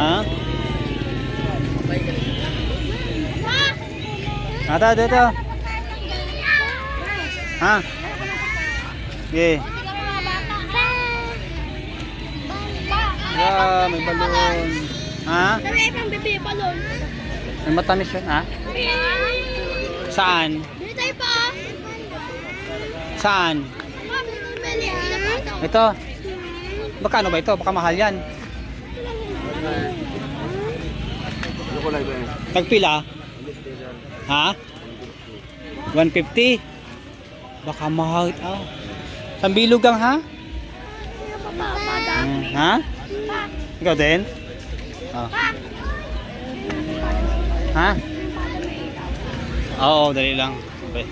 Ha? Ata, dito. Ha? Okay. Yeah, may balon. Ha? May matamis yun, ha? Saan? Dito tayo pa. Saan? Ito? Ito. Magkano ba ito? Baka mahal yan. Tagpila? Ha? 150? Baka mahal. Ah. Sambilugang ha? Hmm, ha? Ikaw din? Ah. Ha? Oo, dali lang. Okay.